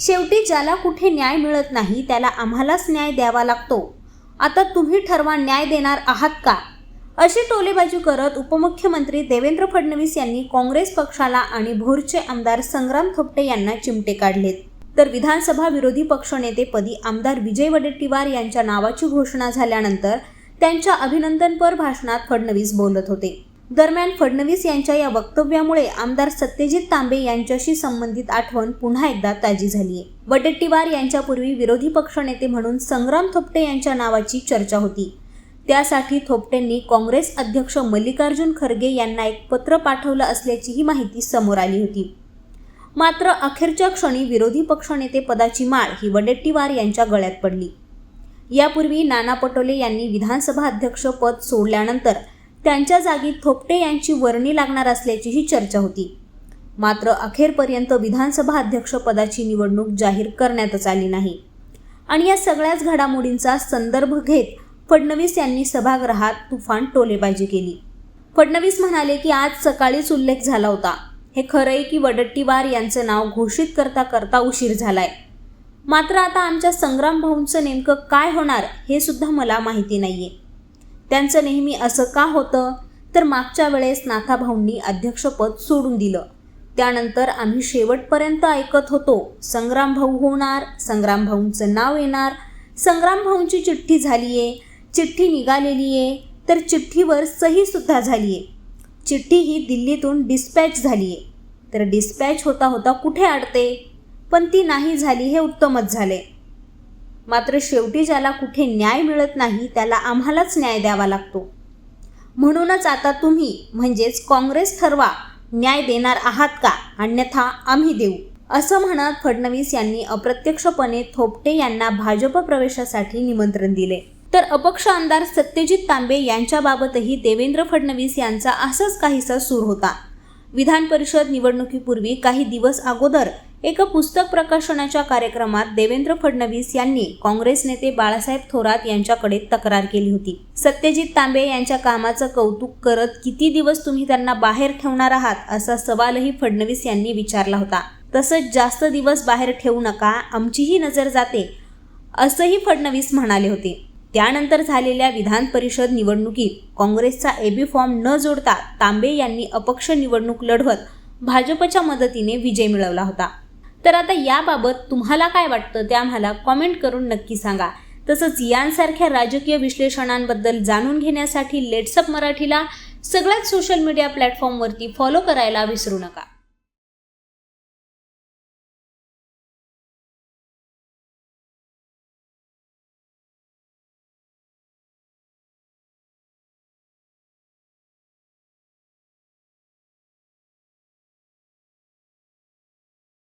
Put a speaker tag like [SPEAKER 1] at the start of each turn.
[SPEAKER 1] शेवटी ज्याला कुठे न्याय मिळत नाही त्याला आम्हालाच न्याय द्यावा लागतो. आता तुम्ही ठरवा न्याय देणार आहात का? अशी टोलेबाजी करत उपमुख्यमंत्री देवेंद्र फडणवीस यांनी काँग्रेस पक्षाला आणि भोरचे आमदार संग्राम थोपटे यांना चिमटे काढलेत. तर विधानसभा विरोधी पक्षनेतेपदी आमदार विजय वडेट्टीवार यांच्या नावाची घोषणा झाल्यानंतर त्यांच्या अभिनंदनपर भाषणात फडणवीस बोलत होते. दरम्यान फडणवीस यांच्या या वक्तव्यामुळे आमदार सत्यजित तांबे यांच्याशी संबंधित आठवण पुन्हा एकदा ताजी झाली आहे. वडेट्टीवार यांच्यापूर्वी विरोधी पक्षनेते म्हणून संग्राम थोपटे यांच्या नावाची चर्चा होती. त्यासाठी थोपटेंनी काँग्रेस अध्यक्ष मल्लिकार्जुन खरगे यांना एक पत्र पाठवलं असल्याचीही माहिती समोर आली होती. मात्र अखेरच्या क्षणी विरोधी पक्षनेते पदाची माळ ही वडेट्टीवार यांच्या गळ्यात पडली. यापूर्वी नाना पटोले यांनी विधानसभा अध्यक्ष पद सोडल्यानंतर त्यांच्या जागी थोपटे यांची वर्णी लागणार असल्याचीही चर्चा होती. मात्र अखेरपर्यंत विधानसभा अध्यक्षपदाची निवडणूक जाहीर करण्यातच आली नाही. आणि या सगळ्याच घडामोडींचा संदर्भ घेत फडणवीस यांनी सभागृहात तुफान टोलेबाजी केली. फडणवीस म्हणाले की आज सकाळीच उल्लेख झाला होता. हे खरं आहे की वडट्टीवार यांचं नाव घोषित करता करता उशीर झालाय. मात्र आता आमच्या संग्राम भाऊंचं नेमकं काय होणार हे सुद्धा मला माहिती नाहीये. त्यांचं नेहमी असं का होतं? तर मागच्या वेळेस नाथाभाऊंनी अध्यक्षपद सोडून दिलं. त्यानंतर आम्ही शेवटपर्यंत ऐकत होतो संग्राम भाऊ होणार संग्राम भाऊंचं नाव येणार संग्राम भाऊंची चिठ्ठी झाली आहे चिठ्ठी निघालेली आहे तर चिठ्ठीवर सहीसुद्धा झाली आहे चिठ्ठी ही दिल्लीतून डिस्पॅच झाली आहे तर डिस्पॅच होता होता कुठे अडते पण ती नाही झाली हे उत्तमच झाले. मात्र शेवटी ज्याला कुठे न्याय मिळत नाही त्याला आम्हालाच न्याय द्यावा लागतो. म्हणूनच आता तुम्ही म्हणजेच काँग्रेस ठरवा न्याय देणार आहात का? अन्यथा आम्ही देऊ. असं म्हणत फडणवीस यांनी अप्रत्यक्षपणे थोपटे यांना भाजप प्रवेशासाठी निमंत्रण दिले. तर अपक्ष आमदार सत्यजित तांबे यांच्याबाबतही देवेंद्र फडणवीस यांचा असाच काहीसा सूर होता. विधान परिषद निवडणुकीपूर्वी काही दिवस अगोदर एका पुस्तक प्रकाशनाच्या कार्यक्रमात देवेंद्र फडणवीस यांनी काँग्रेस नेते बाळासाहेब थोरात यांच्याकडे तक्रार केली होती. सत्यजित तांबे यांच्या कामाचं कौतुक करत किती दिवस तुम्ही त्यांना बाहेर ठेवणार आहात असा सवालही फडणवीस यांनी विचारला होता. तसंच जास्त दिवस बाहेर ठेवू नका आमचीही नजर जाते असंही फडणवीस म्हणाले होते. त्यानंतर झालेल्या विधान परिषद निवडणुकीत काँग्रेसचा एबी फॉर्म न जोडता तांबे यांनी अपक्ष निवडणूक लढवत भाजपच्या मदतीने विजय मिळवला होता. तर आता याबाबत तुम्हाला काय वाटतं ते आम्हाला कॉमेंट करून नक्की सांगा. तसंच यांसारख्या राजकीय विश्लेषणांबद्दल जाणून घेण्यासाठी लेट्सअप मराठीला सगळ्याच सोशल मीडिया प्लॅटफॉर्मवरती फॉलो करायला विसरू नका.